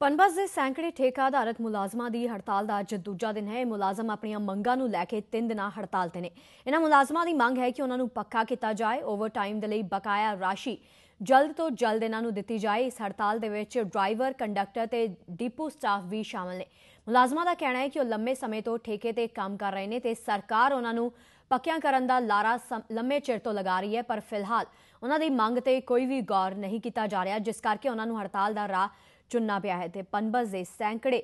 ਪਨਬਸ ਦੇ ਸੈਂਕੜੇ ਠੇਕਾ ਆਧਾਰਤ ਮੁਲਾਜ਼ਮਾਂ ਦੀ ਹੜਤਾਲ ਦਾ ਅੱਜ ਦੂਜਾ ਦਿਨ ਹੈ। ਇਹ ਮੁਲਾਜ਼ਮ ਆਪਣੀਆਂ ਮੰਗਾਂ ਨੂੰ ਲੈ ਕੇ ਤਿੰਨ ਦਿਨਾਂ ਹੜਤਾਲ ਤੇ ਨੇ। ਇਹਨਾਂ ਮੁਲਾਜ਼ਮਾਂ ਦੀ ਮੰਗ ਹੈ ਕਿ ਉਹਨਾਂ ਨੂੰ ਪੱਕਾ ਕੀਤਾ ਜਾਏ। ਓਵਰਟਾਈਮ ਦੇ ਲਈ ਬਕਾਇਆ ਰਾਸ਼ੀ ਜਲਦ ਤੋਂ ਜਲਦ ਇਹਨਾਂ ਨੂੰ ਦਿੱਤੀ ਜਾਏ। ਇਸ ਹੜਤਾਲ ਦੇ ਵਿੱਚ ਡਰਾਈਵਰ, ਕੰਡਕਟਰ ਤੇ ਡਿਪੂ ਸਟਾਫ ਵੀ ਸ਼ਾਮਲ ਨੇ। ਮੁਲਾਜ਼ਮਾਂ ਦਾ ਕਹਿਣਾ ਹੈ ਕਿ ਉਹ ਲੰਮੇ ਸਮੇਂ ਤੋਂ ਠੇਕੇ ਤੇ ਕੰਮ ਕਰ ਰਹੇ ਨੇ ਤੇ ਸਰਕਾਰ ਉਹਨਾਂ ਨੂੰ ਪੱਕਿਆਂ ਕਰਨ ਦਾ ਲਾਰਾ ਲੰਮੇ ਚਿਰ ਤੋਂ ਲਗਾ ਰਹੀ ਹੈ। ਪਰ ਫਿਲਹਾਲ ਉਹਨਾਂ ਦੀ ਮੰਗ ਤੇ ਕੋਈ ਵੀ ਗੌਰ ਨਹੀਂ ਕੀਤਾ ਜਾ ਰਿਹਾ, ਜਿਸ ਕਰਕੇ ਉਹਨਾਂ ਨੂੰ ਹੜਤਾਲ ਦਾ ਰਾਹ ਚੁਣਨਾ ਪਿਆ ਹੈ ਤੇ ਪਨਬਸ ਦੇ ਸੈਂਕੜੇ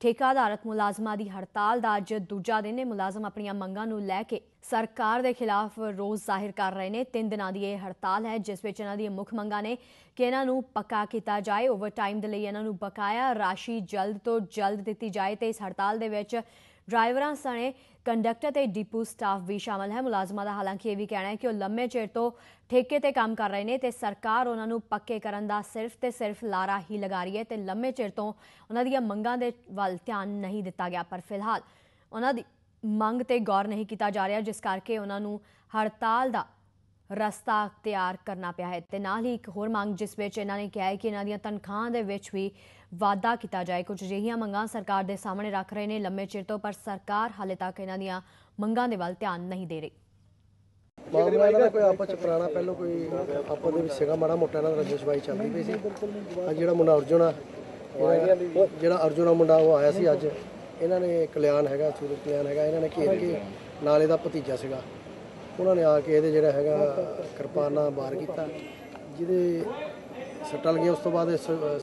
ਠੇਕਾ ਮੁਲਾਜ਼ਮਾਂ ਦੀ ਹੜਤਾਲ ਦਾ ਅੱਜ ਦੂਜਾ ਦਿਨ ਹੈ। ਮੁਲਾਜ਼ਮ ਆਪਣੀਆਂ ਮੰਗਾਂ ਨੂੰ ਲੈ ਕੇ ਸਰਕਾਰ ਦੇ ਖਿਲਾਫ ਰੋਸ ਜ਼ਾਹਿਰ ਕਰ ਰਹੇ ਨੇ। ਤਿੰਨ ਦਿਨਾਂ ਦੀ ਇਹ ਹੜਤਾਲ ਹੈ, ਜਿਸ ਵਿੱਚ ਇਹਨਾਂ ਦੀਆਂ ਮੁੱਖ ਮੰਗਾਂ ਨੇ ਕਿ ਇਹਨਾਂ ਨੂੰ ਪੱਕਾ ਕੀਤਾ ਜਾਏ, ਓਵਰਟਾਈਮ ਦੇ ਲਈ ਇਹਨਾਂ ਨੂੰ ਬਕਾਇਆ ਰਾਸ਼ੀ ਜਲਦ ਤੋਂ ਜਲਦ ਦਿੱਤੀ ਜਾਏ ਤੇ ਇਸ ਹੜਤਾਲ ਦੇ ਵਿੱਚ ਡਰਾਈਵਰਾਂ ਸਣੇ ਕੰਡਕਟਰ ਤੇ ਡਿਪੂ ਸਟਾਫ ਵੀ ਸ਼ਾਮਲ ਹੈ। ਮੁਲਾਜ਼ਮਾਂ ਦਾ ਹਾਲਾਂਕਿ ਇਹ ਵੀ ਕਹਿਣਾ ਹੈ ਕਿ ਉਹ ਲੰਮੇ ਚਿਰ ਤੋਂ ਠੇਕੇ ਤੇ ਕੰਮ ਕਰ ਰਹੇ ਨੇ ਤੇ ਸਰਕਾਰ ਉਹਨਾਂ ਨੂੰ ਪੱਕੇ ਕਰਨ ਦਾ ਸਿਰਫ ਤੇ ਸਿਰਫ ਲਾਰਾ ਹੀ ਲਗਾ ਰਹੀ ਹੈ ਤੇ ਲੰਮੇ ਚਿਰ ਤੋਂ ਉਹਨਾਂ ਦੀਆਂ ਮੰਗਾਂ ਦੇ ਵੱਲ ਧਿਆਨ ਨਹੀਂ ਦਿੱਤਾ ਗਿਆ। ਪਰ ਫਿਲਹਾਲ ਉਹਨਾਂ ਦੀ ਮੰਗ ਤੇ ਗੌਰ ਨਹੀਂ ਕੀਤਾ ਜਾ ਰਿਹਾ, ਜਿਸ ਕਰਕੇ ਉਹਨਾਂ ਨੂੰ ਹੜਤਾਲ ਦਾ ਰਸਤਾ ਤਿਆਰ ਕਰਨਾ ਪਿਆ ਹੈ। ਤੇ ਨਾਲ ਹੀ ਇੱਕ ਹੋਰ ਮੰਗ, ਜਿਸ ਵਿੱਚ ਇਹਨਾਂ ਨੇ ਕਿਹਾ ਹੈ ਕਿ ਇਹਨਾਂ ਦੀਆਂ ਤਨਖਾਹਾਂ ਦੇ ਵਿੱਚ ਵੀ ਵਾਧਾ ਕੀਤਾ ਜਾਏ। ਕੁਝ ਅਜਿਹੀਆਂ ਮੰਗਾਂ ਸਰਕਾਰ ਦੇ ਸਾਹਮਣੇ ਰੱਖ ਰਹੇ ਨੇ ਲੰਮੇ ਚਿਰ ਤੋਂ, ਪਰ ਸਰਕਾਰ ਹਾਲੇ ਤੱਕ ਇਹਨਾਂ ਦੀਆਂ ਮੰਗਾਂ ਦੇ ਵੱਲ ਧਿਆਨ ਨਹੀਂ ਦੇ ਰਹੀ। ਮਾਮਲਾ ਇਹਨਾਂ ਦਾ ਕੋਈ ਆਪਸ ਚ ਪੁਰਾਣਾ, ਪਹਿਲਾਂ ਕੋਈ ਆਪਸ ਦੇ ਵਿੱਚ ਸੀਗਾ, ਮਾੜਾ ਮੋਟਾ ਇਹਨਾਂ ਦਾ ਰੰਜਿਸ਼ਬਾਈ ਚੱਲਦੀ ਪਈ ਸੀ। ਆ ਜਿਹੜਾ ਮੁੰਡਾ ਅਰਜੁਨ ਆ ਜਿਹੜਾ ਅਰਜੁਨ ਆ ਮੁੰਡਾ, ਉਹ ਆਇਆ ਸੀ ਅੱਜ। ਇਹਨਾਂ ਨੇ ਕਲਿਆਣ ਹੈਗਾ, ਸੂਰਜ ਕਲਿਆਣ ਹੈਗਾ, ਇਹਨਾਂ ਨੇ ਘੇਰ ਕੇ ਨਾਲ ਇਹਦਾ ਭਤੀਜਾ ਸੀਗਾ। ਉਹਨਾਂ ਨੇ ਆ ਕੇ ਇਹਦੇ ਜਿਹੜਾ ਹੈਗਾ ਕਿਰਪਾਨਾ ਬਾਰ ਕੀਤਾ, ਜਿਹਦੇ ਸੱਟਾਂ ਲੱਗੀਆਂ ਉਸ ਤੋਂ ਬਾਅਦ ਇਸ